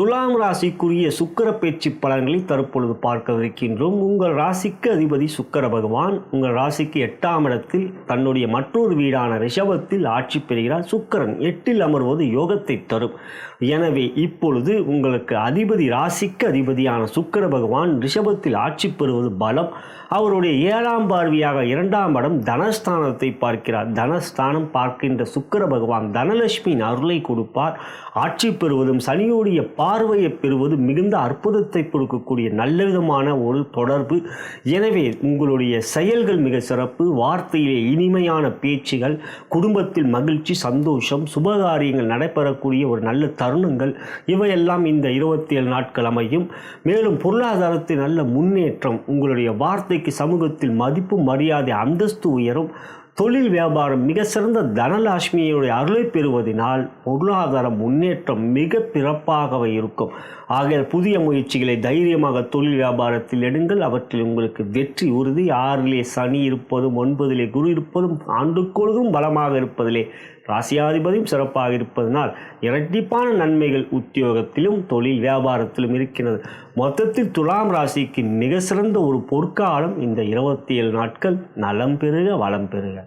துலாம் ராசிக்குரிய சுக்கர பேச்சு பலன்களை தற்பொழுது பார்க்கவிருக்கின்றோம். உங்கள் ராசிக்கு அதிபதி சுக்கர பகவான் உங்கள் ராசிக்கு எட்டாம் இடத்தில் தன்னுடைய மற்றொரு வீடான ரிஷபத்தில் ஆட்சி பெறுகிறார். சுக்கரன் எட்டில் அமர்வது யோகத்தை தரும். எனவே இப்பொழுது உங்களுக்கு அதிபதி ராசிக்கு அதிபதியான சுக்கிர பகவான் ரிஷபத்தில் ஆட்சி பெறுவது பலம். அவருடைய ஏழாம் பார்வையாக இரண்டாம் இடம் தனஸ்தானத்தை பார்க்கிறார். தனஸ்தானம் பார்க்கின்ற சுக்கர பகவான் தனலட்சுமியின் அருளை கொடுப்பார். ஆட்சி பெறுவதும் சனியோடைய பார்வையை பெறுவது மிகுந்த அற்புதத்தை கொடுக்கக்கூடிய நல்ல விதமான ஒரு தொடர்பு. எனவே உங்களுடைய செயல்கள் மிக சிறப்பு. வார்த்தையிலே இனிமையான பேச்சுகள் குடும்பத்தில் மகிழ்ச்சி சந்தோஷம் சுபகாரியங்கள் நடைபெறக்கூடிய ஒரு நல்ல தருணங்கள். இவையெல்லாம் இந்த இருபத்தி ஏழு நாட்கள் அமையும். மேலும் பொருளாதாரத்தில் நல்ல முன்னேற்றம். உங்களுடைய வார்த்தைக்கு சமூகத்தில் மதிப்பு மரியாதை அந்தஸ்து உயரும். தொழில் வியாபாரம் மிக சிறந்த தனலட்சுமியுடைய அருளை பெறுவதனால் பொருளாதார முன்னேற்றம் மிக பிறப்பாகவே இருக்கும். ஆகிய புதிய முயற்சிகளை தைரியமாக தொழில் வியாபாரத்தில் எடுங்கள். அவற்றில் உங்களுக்கு வெற்றி உறுதி. ஆறிலே சனி இருப்பதும் ஒன்பதிலே குரு இருப்பதும் ஆண்டுக்கொழுதும் பலமாக இருப்பதிலே ராசியாதிபதியும் சிறப்பாக இருப்பதனால் இரட்டிப்பான நன்மைகள் உத்தியோகத்திலும் தொழில் வியாபாரத்திலும் இருக்கிறது. மொத்தத்தில் துலாம் ராசிக்கு மிக சிறந்த ஒரு பொற்காலம் இந்த இருபத்தி ஏழு நாட்கள். நலம் பெறுக வளம் பெறுக.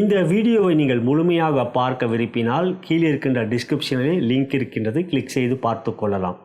இந்த வீடியோவை நீங்கள் முழுமையாக பார்க்க விரும்பினால் கீழே இருக்கின்ற டிஸ்கிரிப்ஷனிலே லிங்க் இருக்கின்றது. கிளிக் செய்து பார்த்து கொள்ளலாம்.